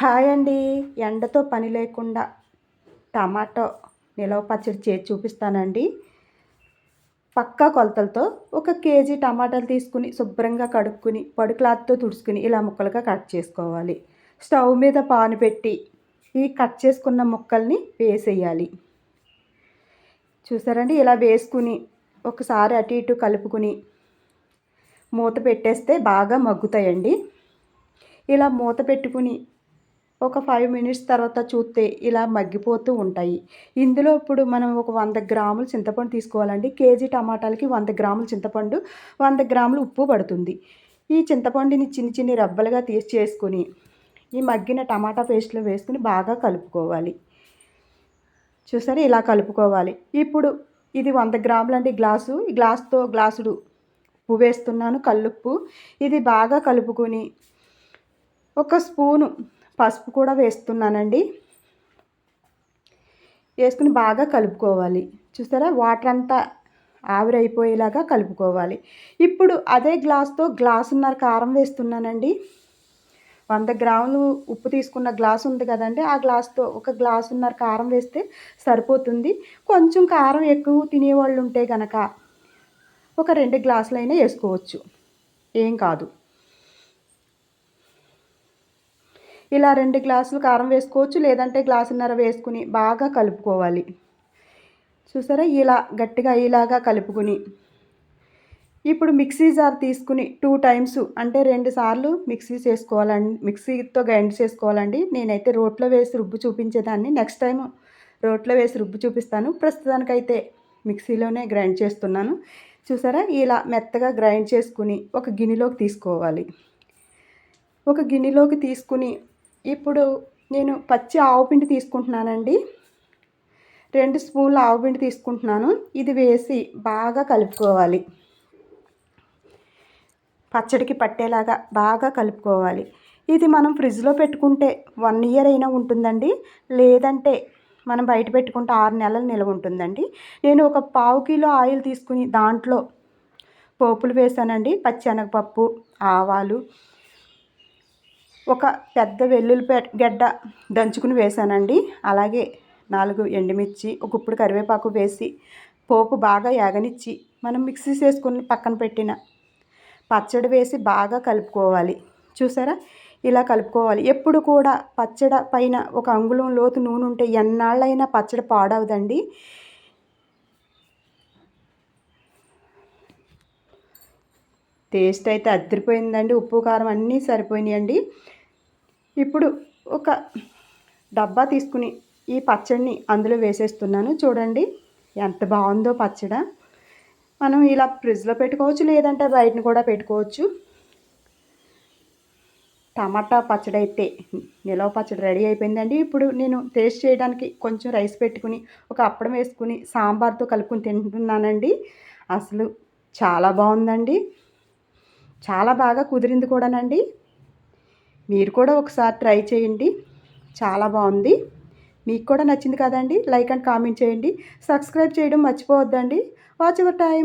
Hi అండి. ఎండతో పని లేకుండా టమాటో నిలవ పచ్చడి చేసి చూపిస్తానండి. పక్కా కొలతలతో ఒక కేజీ టమాటాలు తీసుకుని శుభ్రంగా కడుక్కుని పొడి క్లాత్తో తుడుచుకుని ఇలా ముక్కలుగా కట్ చేసుకోవాలి. స్టవ్ మీద పాను పెట్టి ఈ కట్ చేసుకున్న ముక్కల్ని వేసేయాలి. చూసారండి? ఇలా వేసుకుని ఒకసారి అటు ఇటు కలుపుకుని మూత పెట్టేస్తే బాగా మగ్గుతాయండి. ఇలా మూత పెట్టుకుని ఒక ఫైవ్ మినిట్స్ తర్వాత చూస్తే ఇలా మగ్గిపోతూ ఉంటాయి. ఇందులో ఇప్పుడు మనం ఒక వంద గ్రాములు చింతపండు తీసుకోవాలండి. కేజీ టమాటాలకి వంద గ్రాములు చింతపండు వంద గ్రాములు ఉప్పు పడుతుంది. ఈ చింతపండుని చిన్ని చిన్ని రబ్బలుగా తీసి చేసుకుని ఈ మగ్గిన టమాటా పేస్ట్లో వేసుకుని బాగా కలుపుకోవాలి. చూసారా? ఇలా కలుపుకోవాలి. ఇప్పుడు ఇది వంద గ్రాములండి గ్లాసు. ఈ గ్లాస్తో గ్లాసుడు ఉప్పు వేస్తున్నాను కల్లుప్పు. ఇది బాగా కలుపుకొని ఒక స్పూను పసుపు కూడా వేస్తున్నానండి. వేసుకుని బాగా కలుపుకోవాలి. చూసారా? వాటర్ అంతా ఆవిరైపోయేలాగా కలుపుకోవాలి. ఇప్పుడు అదే గ్లాస్తో గ్లాసున్నర కారం వేస్తున్నానండి. వంద గ్రాములు ఉప్పు తీసుకున్న గ్లాస్ ఉంది కదండి. ఆ గ్లాస్తో ఒక గ్లాసున్నర కారం వేస్తే సరిపోతుంది. కొంచెం కారం ఎక్కువ తినేవాళ్ళు ఉంటే కనుక ఒక రెండు గ్లాసులైనా వేసుకోవచ్చు. ఏం కాదు. ఇలా రెండు గ్లాసులు కారం వేసుకోవచ్చు లేదంటే గ్లాసున్నర వేసుకుని బాగా కలుపుకోవాలి. చూసారా? ఇలా గట్టిగా ఇలాగా కలుపుకుని. ఇప్పుడు మిక్సీ జార్ తీసుకుని టూ టైమ్స్ అంటే రెండు సార్లు మిక్సీ చేసుకోవాలండి మిక్సీతో గ్రైండ్ చేసుకోవాలండి. నేనైతే రోట్లో వేసి రుబ్బు చూపించేదాన్ని. నెక్స్ట్ టైం రోట్లో వేసి రుబ్బు చూపిస్తాను. ప్రస్తుతానికైతే మిక్సీలోనే గ్రైండ్ చేస్తున్నాను. చూసారా? ఇలా మెత్తగా గ్రైండ్ చేసుకుని ఒక గిన్నెలోకి తీసుకోవాలి. ఒక గిన్నెలోకి తీసుకుని ఇప్పుడు నేను పచ్చి ఆవు పిండి తీసుకుంటున్నానండి. రెండు స్పూన్ల ఆవు పిండి తీసుకుంటున్నాను. ఇది వేసి బాగా కలుపుకోవాలి. పచ్చడికి పట్టేలాగా బాగా కలుపుకోవాలి. ఇది మనం ఫ్రిడ్జ్లో పెట్టుకుంటే వన్ ఇయర్ అయినా ఉంటుందండి. లేదంటే మనం బయట పెట్టుకుంటే ఆరు నెలలు నిల్వ ఉంటుందండి. నేను ఒక పావు కిలో ఆయిల్ తీసుకుని దాంట్లో పోపులు వేసానండి. పచ్చెనగపప్పు ఆవాలు ఒక పెద్ద వెల్లుల్లిపేట గడ్డ దంచుకుని వేసానండి అలాగే నాలుగు ఎండుమిర్చి ఒక ఉప్పుడు కరివేపాకు వేసి పోపు బాగా యాగనిచ్చి మనం మిక్సీ చేసుకుని పక్కన పెట్టిన పచ్చడి వేసి బాగా కలుపుకోవాలి. చూసారా? ఇలా కలుపుకోవాలి. ఎప్పుడు కూడా పచ్చడ పైన ఒక అంగుళం లోతు నూనె ఉంటే ఎన్నాళ్ళైనా పచ్చడి పాడవదండి. టేస్ట్ అయితే అద్దరిపోయిందండి ఉప్పు కారం అన్నీ సరిపోయినాయండి. ఇప్పుడు ఒక డబ్బా తీసుకుని ఈ పచ్చడిని అందులో వేసేస్తున్నాను. చూడండి ఎంత బాగుందో పచ్చడ. మనం ఇలా ఫ్రిడ్జ్లో పెట్టుకోవచ్చు లేదంటే బయటని కూడా పెట్టుకోవచ్చు. టమాటా పచ్చడి అయితే నిలవ పచ్చడి రెడీ అయిపోయిందండి. ఇప్పుడు నేను టేస్ట్ చేయడానికి కొంచెం రైస్ పెట్టుకుని ఒక అప్పడం వేసుకుని సాంబార్తో కలుపుకుని తింటున్నానండి. అసలు చాలా బాగుందండి. చాలా బాగా కుదిరింది కూడానండి. మీరు కూడా ఒకసారి ట్రై చేయండి. చాలా బాగుంది. మీకు కూడా నచ్చింది కదండి? లైక్ అండ్ కామెంట్ చేయండి. సబ్స్క్రైబ్ చేయడం మర్చిపోవద్దండి. Watch hour time